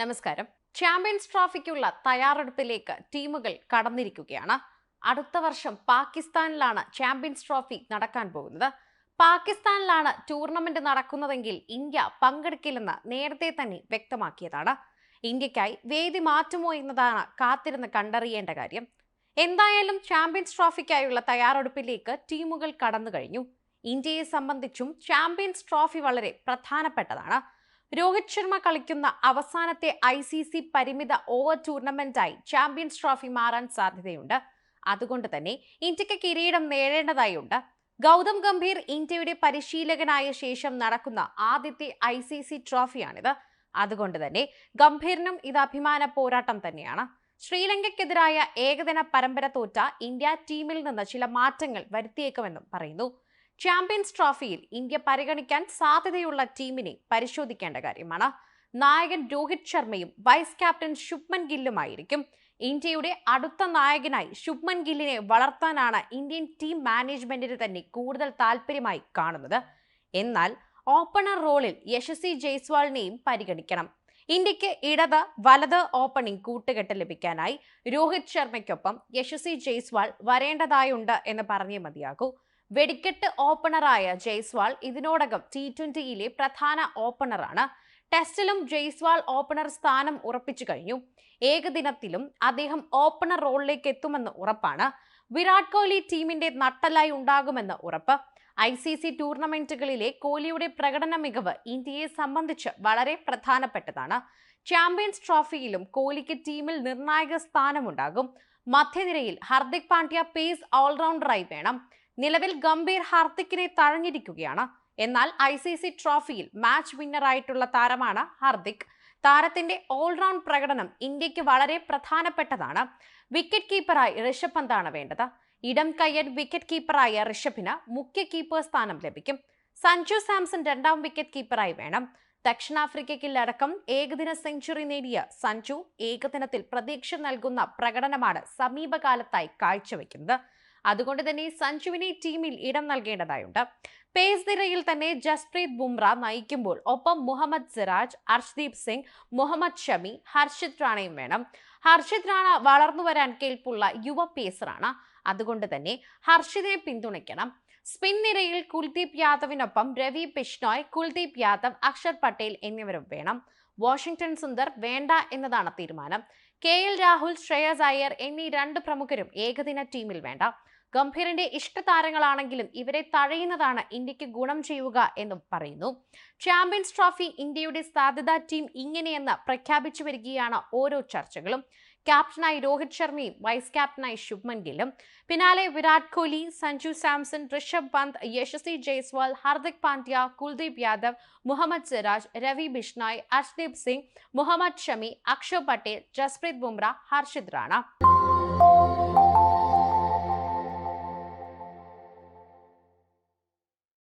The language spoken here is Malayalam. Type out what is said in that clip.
നമസ്കാരം. ചാമ്പ്യൻസ് ട്രോഫിക്കുള്ള തയ്യാറെടുപ്പിലേക്ക് ടീമുകൾ കടന്നിരിക്കുകയാണ്. അടുത്ത വർഷം പാകിസ്ഥാനിലാണ് ചാമ്പ്യൻസ് ട്രോഫി നടക്കാൻ പോകുന്നത്. പാകിസ്ഥാനിലാണ് ടൂർണമെന്റ് നടക്കുന്നതെങ്കിൽ ഇന്ത്യ പങ്കെടുക്കില്ലെന്ന് നേരത്തെ തന്നെ വ്യക്തമാക്കിയതാണ്. ഇന്ത്യക്കായി വേദി മാറ്റുമോ എന്നതാണ് കാത്തിരുന്ന് കണ്ടറിയേണ്ട കാര്യം. എന്തായാലും ചാമ്പ്യൻസ് ട്രോഫിക്കായുള്ള തയ്യാറെടുപ്പിലേക്ക് ടീമുകൾ കടന്നു കഴിഞ്ഞു. ഇന്ത്യയെ സംബന്ധിച്ചും ചാമ്പ്യൻസ് ട്രോഫി വളരെ പ്രധാനപ്പെട്ടതാണ്. രോഹിത് ശർമ്മ കളിക്കുന്ന അവസാനത്തെ ഐ സി സി പരിമിത ഓവർ ടൂർണമെന്റായി ചാമ്പ്യൻസ് ട്രോഫി മാറാൻ സാധ്യതയുണ്ട്. അതുകൊണ്ട് തന്നെ ഇന്ത്യയ്ക്ക് കിരീടം നേടേണ്ടതായുണ്ട്. ഗൗതം ഗംഭീർ ഇന്ത്യയുടെ പരിശീലകനായ ശേഷം നടക്കുന്ന ആദ്യത്തെ ഐ സി സി ട്രോഫിയാണിത് അതുകൊണ്ട് തന്നെ ഗംഭീറിനും ഇത് അഭിമാന പോരാട്ടം തന്നെയാണ്. ശ്രീലങ്കയ്ക്കെതിരായ ഏകദിന പരമ്പര തോറ്റ ഇന്ത്യ ടീമിൽ നിന്ന് ചില മാറ്റങ്ങൾ വരുത്തിയേക്കുമെന്നും പറയുന്നു. ചാമ്പ്യൻസ് ട്രോഫിയിൽ ഇന്ത്യ പരിഗണിക്കാൻ സാധ്യതയുള്ള ടീമിനെ പരിശോധിക്കേണ്ട കാര്യമാണ്. നായകൻ രോഹിത് ശർമ്മയും വൈസ് ക്യാപ്റ്റൻ ശുഭ്മൻ ഗില്ലുമായിരിക്കും. ഇന്ത്യയുടെ അടുത്ത നായകനായി ശുഭ്മൻ ഗില്ലിനെ വളർത്താനാണ് ഇന്ത്യൻ ടീം മാനേജ്മെന്റിന് തന്നെ കൂടുതൽ താല്പര്യമായി കാണുന്നത്. എന്നാൽ ഓപ്പണർ റോളിൽ യശസ്വി ജയ്സ്വാളിനെയും പരിഗണിക്കണം. ഇന്ത്യയ്ക്ക് ഇടത് വലത് ഓപ്പണിംഗ് കൂട്ടുകെട്ട് ലഭിക്കാനായി രോഹിത് ശർമ്മയ്ക്കൊപ്പം യശസ്വി ജയ്സ്വാൾ വരേണ്ടതായുണ്ട് എന്ന് പറഞ്ഞേ മതിയാകൂ. വെടിക്കെട്ട് ഓപ്പണറായ ജയ്സ്വാൾ ഇതിനോടകം ടി ട്വന്റിയിലെ പ്രധാന ഓപ്പണറാണ്. ടെസ്റ്റിലും ജയ്സ്വാൾ ഓപ്പണർ സ്ഥാനം ഉറപ്പിച്ചു കഴിഞ്ഞു. ഏകദിനത്തിലും അദ്ദേഹം ഓപ്പണർ റോളിലേക്ക് എത്തുമെന്ന് ഉറപ്പാണ്. വിരാട് കോഹ്ലി ടീമിന്റെ നട്ടലായി ഉണ്ടാകുമെന്ന് ഉറപ്പ്. ഐ സി സി ടൂർണമെന്റുകളിലെ കോഹ്ലിയുടെ പ്രകടന മികവ് ഇന്ത്യയെ സംബന്ധിച്ച് വളരെ പ്രധാനപ്പെട്ടതാണ്. ചാമ്പ്യൻസ് ട്രോഫിയിലും കോഹ്ലിക്ക് ടീമിൽ നിർണായക സ്ഥാനമുണ്ടാകും. മധ്യനിരയിൽ ഹർദിക് പാണ്ഡ്യ പേസ് ഓൾറൗണ്ടറായി വേണം. നിലവിൽ ഗംഭീർ ഹാർദിക്കിനെ തഴഞ്ഞിരിക്കുകയാണ്. എന്നാൽ ഐ സി സി ട്രോഫിയിൽ മാച്ച് വിന്നറായിട്ടുള്ള താരമാണ് ഹാർദിക്. താരത്തിന്റെ ഓൾറൗണ്ട് പ്രകടനം ഇന്ത്യയ്ക്ക് വളരെ പ്രധാനപ്പെട്ടതാണ്. വിക്കറ്റ് കീപ്പറായി ഋഷഭ് പന്താണ് വേണ്ടത്. ഇടം കയ്യൻ വിക്കറ്റ് കീപ്പറായ ഋഷഭിന് മുഖ്യ കീപ്പർ സ്ഥാനം ലഭിക്കും. സഞ്ജു സാംസൺ രണ്ടാം വിക്കറ്റ് കീപ്പറായി വേണം. ദക്ഷിണാഫ്രിക്കയ്ക്കില്ലടക്കം ഏകദിന സെഞ്ചുറി നേടിയ സഞ്ജു ഏകദിനത്തിൽ പ്രതീക്ഷ നൽകുന്ന പ്രകടനമാണ് സമീപകാലത്തായി കാഴ്ചവെക്കുന്നത്. അതുകൊണ്ട് തന്നെ സഞ്ജുവിനെ ടീമിൽ ഇടം നൽകേണ്ടതായുണ്ട്. പേസ് നിരയിൽ തന്നെ ജസ്പ്രീത് ബുംറ നയിക്കുമ്പോൾ ഒപ്പം മുഹമ്മദ് സിറാജ് അർഷ്ദീപ് സിംഗ് മുഹമ്മദ് ഷമി ഹർഷിത് റാണയും വേണം. ഹർഷിത് റാണ വളർന്നു വരാൻ കേൾപ്പുള്ള യുവ പേസറാണ് അതുകൊണ്ട് തന്നെ ഹർഷിതിനെ പിന്തുണയ്ക്കണം. സ്പിൻ നിരയിൽ കുൽദീപ് യാദവിനൊപ്പം രവി ബിഷ്ണോയ് കുൽദീപ് യാദവ് അക്ഷർ പട്ടേൽ എന്നിവരും വേണം. വാഷിംഗ്ടൺ സുന്ദർ വേണ്ട എന്നതാണ് തീരുമാനം. കെ എൽ രാഹുൽ ശ്രേയസ് അയ്യർ എന്നീ രണ്ട് പ്രമുഖരും ഏകദിന ടീമിൽ വേണ്ട. ഗംഭീറിന്റെ ഇഷ്ടതാരങ്ങളാണെങ്കിലും ഇവരെ തഴയുന്നതാണ് ഇന്ത്യയ്ക്ക് ഗുണം ചെയ്യുക എന്നും പറയുന്നു. ചാമ്പ്യൻസ് ട്രോഫി ഇന്ത്യയുടെ സാധ്യതാ ടീം ഇങ്ങനെയെന്ന് പ്രഖ്യാപിച്ചു വരികയാണ് ഓരോ ചർച്ചകളും. ക്യാപ്റ്റനായി രോഹിത് ശർമ്മയും വൈസ് ക്യാപ്റ്റനായി ശുഭ്മൻ ഗില്ലും. പിന്നാലെ വിരാട് കോഹ്ലി സഞ്ജു സാംസൺ ഋഷഭ് പന്ത് യശസ്വി ജയ്സ്വാൾ ഹാർദിക് പാണ്ഡ്യ കുൽദീപ് യാദവ് മുഹമ്മദ് സിറാജ് രവി ബിഷ്ണോയ് അർഷ്ദീപ് സിംഗ് മുഹമ്മദ് ഷമി അക്ഷർ പട്ടേൽ ജസ്പ്രീത് ബുംറ ഹർഷിത് റാണ.